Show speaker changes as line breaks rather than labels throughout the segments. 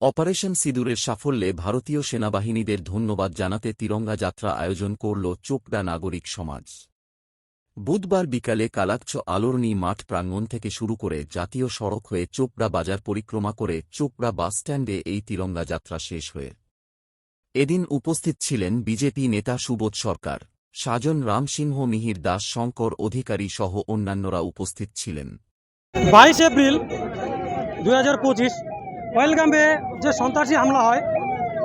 Operation সিঁদুরের সাফল্যে ভারতীয় সেনাবাহিনীদের ধন্যবাদ জানাতে তিরঙ্গা যাত্রা আয়োজন করল চোপড়া নাগরিক সমাজ। বুধবার বিকালে কালাচ্ছ আলোরনি মাঠ প্রাঙ্গণ থেকে শুরু করে জাতীয় সড়ক হয়ে চোপড়া বাজার পরিক্রমা করে চোপড়া বাসস্ট্যান্ডে এই তিরঙ্গা যাত্রা শেষ হয়ে এদিন উপস্থিত ছিলেন বিজেপি নেতা সুবোধ সরকার, সাজন রামসিংহ, মিহির দাস, শঙ্কর অধিকারী সহ অন্যান্যরা উপস্থিত ছিলেন।
বাইশ এপ্রিল দুই হাজার পঁচিশ পয়েলগামে যে সন্ত্রাসী হামলা হয়,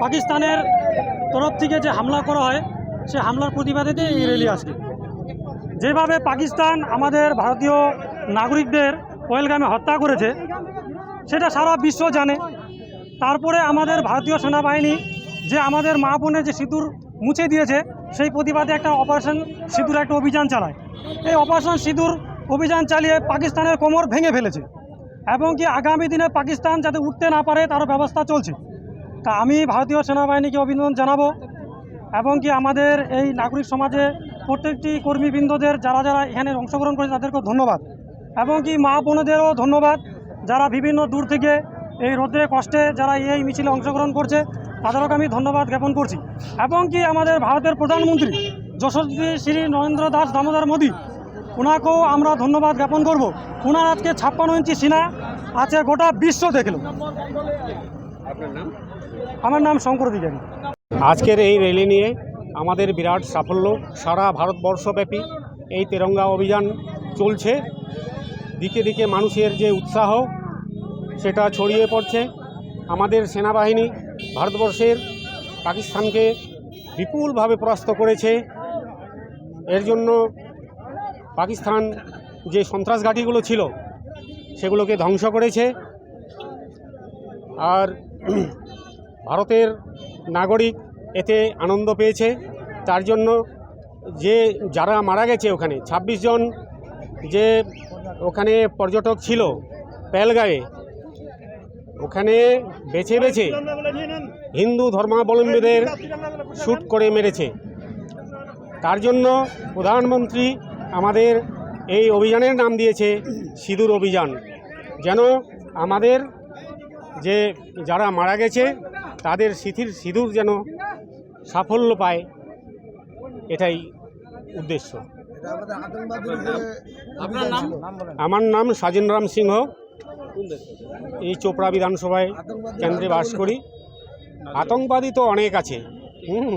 পাকিস্তানের তরফ থেকে যে হামলা করা হয়, সে হামলার প্রতিবাদেতে এই র্যালি আসে। যেভাবে পাকিস্তান আমাদের ভারতীয় নাগরিকদের পয়েলগামে হত্যা করেছে, সেটা সারা বিশ্ব জানে। তারপরে আমাদের ভারতীয় সেনাবাহিনী যে আমাদের মা বোনের যে সিঁদুর মুছে দিয়েছে, সেই প্রতিবাদে একটা অপারেশন সিঁদুর একটা অভিযান চালায়। এই অপারেশন সিঁদুর অভিযান চালিয়ে পাকিস্তানের কোমর ভেঙে ফেলেছে এবং কি আগামী দিনে পাকিস্তান যাতে উঠতে না পারে, তারও ব্যবস্থা চলছে। তা আমি ভারতীয় সেনাবাহিনীকে অভিনন্দন জানাব এবং কি আমাদের এই নাগরিক সমাজে প্রত্যেকটি কর্মীবৃন্দদের, যারা যারা এখানে অংশগ্রহণ করেছে, তাদেরকেও ধন্যবাদ। এবং কি মা বোনেদেরও ধন্যবাদ, যারা বিভিন্ন দূর থেকে এই রোদ্রে কষ্টে, যারা এই মিছিলে অংশগ্রহণ করছে। তাদেরকে আমি ধন্যবাদ জ্ঞাপন করছি। এবং কি আমাদের ভারতের প্রধানমন্ত্রী যশস্বী শ্রী নরেন্দ্র দাস দামোদর মোদী ওনাকেও আমরা ধন্যবাদ জ্ঞাপন করব। ওনার আজকে ছাপ্পান্ন ইঞ্চি সিনা আছে গোটা বিশ্ব দেখল। আমার নাম শঙ্কর অধিকারী
আজকের এই র্যালি নিয়ে আমাদের বিরাট সাফল্য সারা ভারতবর্ষব্যাপী এই তেরঙ্গা অভিযান চলছে। দিকে দিকে মানুষের যে উৎসাহ সেটা ছড়িয়ে পড়ছে। আমাদের সেনাবাহিনী ভারতবর্ষের পাকিস্তানকে বিপুলভাবে পরাস্ত করেছে। এর জন্য পাকিস্তান যে সন্ত্রাস ঘাঁটিগুলো ছিল, সেগুলোকে ধ্বংস করেছে। আর ভারতের নাগরিক এতে আনন্দ পেয়েছে। তার জন্য যে যারা মারা গেছে ওখানে ২৬ জন যে ওখানে পর্যটক ছিল, পেলগাঁয়ে ওখানে বেছে বেছে হিন্দু ধর্মাবলম্বীদের শ্যুট করে মেরেছে। তার জন্য প্রধানমন্ত্রী আমাদের এই অভিযানের নাম দিয়েছে সিঁদুর অভিযান। যেন আমাদের যে যারা মারা গেছে তাদের সিথির সিঁদুর যেন সাফল্য পায় এটাই উদ্দেশ্য। আমার নাম সাজেন রাম সিংহ। এই চোপড়া বিধানসভায় কেন্দ্রে বাস করি। আতঙ্কবাদী তো অনেক আছে। হুম।